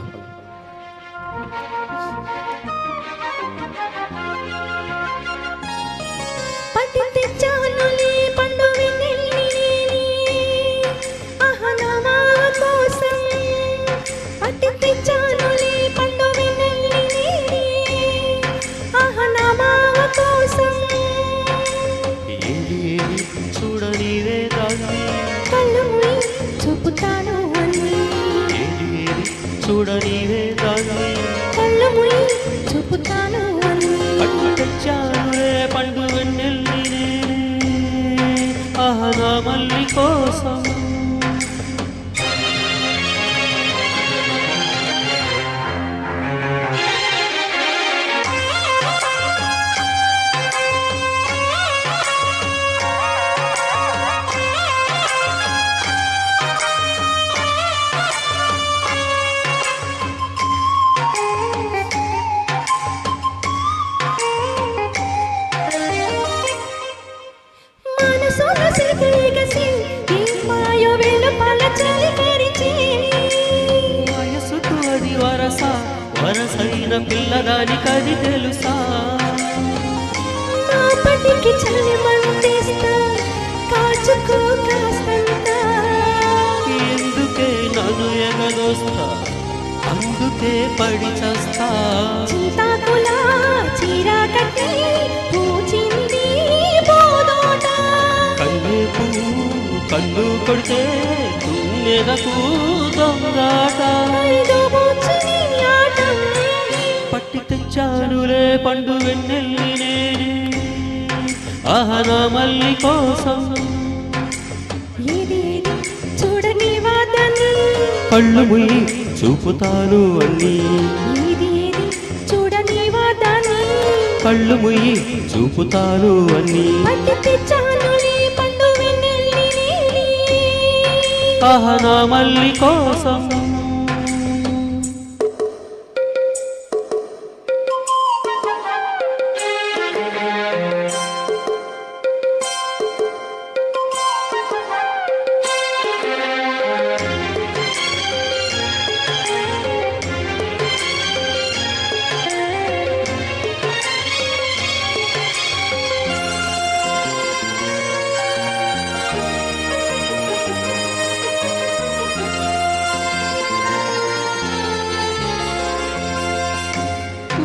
ভালো ఏది వరసైన పిల్లదానికది తెలుసా? మాపటికి చలిమంటేస్తా కాచుకో కాస్తంత. ఎందుకే నన్ను ఎగదోస్తా? అందుకే పడి చస్తా. చింతాకుల చీర కట్టి పూచింది బోదోట. కన్ను పువ్వు కన్ను కొడితే దొంగాట పండు వెన్నెల్లి నేనే ఆహనా మల్లి కోసం చూడని వాదని కళ్ళు ముయ్యి చూపుతాను అన్నీ. చూడని వాదని కళ్ళు ముయ్యి చూపుతాను అన్నీ. ఆహనా మల్లి కోసం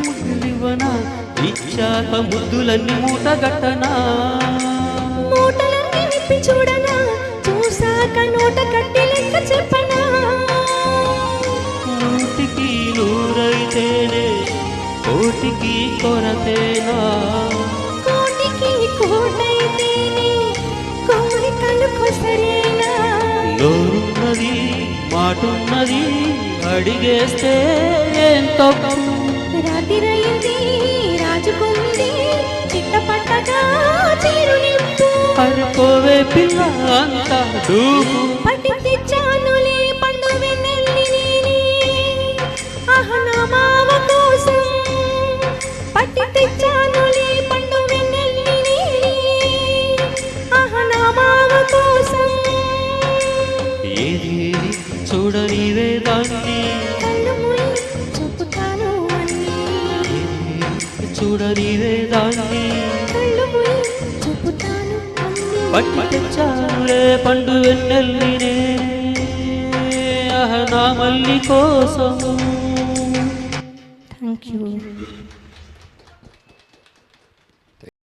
ముద్దులివ్వనా ఇచ్చాక ముద్దులన్నీ మూటగట్టనా? మూటలన్నీ విప్పి చూడనా? చూసాక నోట కట్టి లెక్క చెప్పనా? నూటికి నూరైతేనే కోటికి కొరతేనా? కోటికి కోటైతేనే కోరికలు కొసరేనా నోరున్నది మాటున్నది అడిగేస్తే ఏం తప్పు? అరుకోవే పిల్ల అంత డూపు పట్టి తెచ్చానులే పండు వెన్నెల్లి అహనా మామ కోసం. పట్టి తెచ్చానులే పండు వెన్నెల్లి అహనా మామ కోసం. ఏది ఏది చూడనివే దాన్ని. అన్ని పండు వెన్నెల్లినే. ఆహ్ నా మల్లి కోసము థ్యాంక్ యూ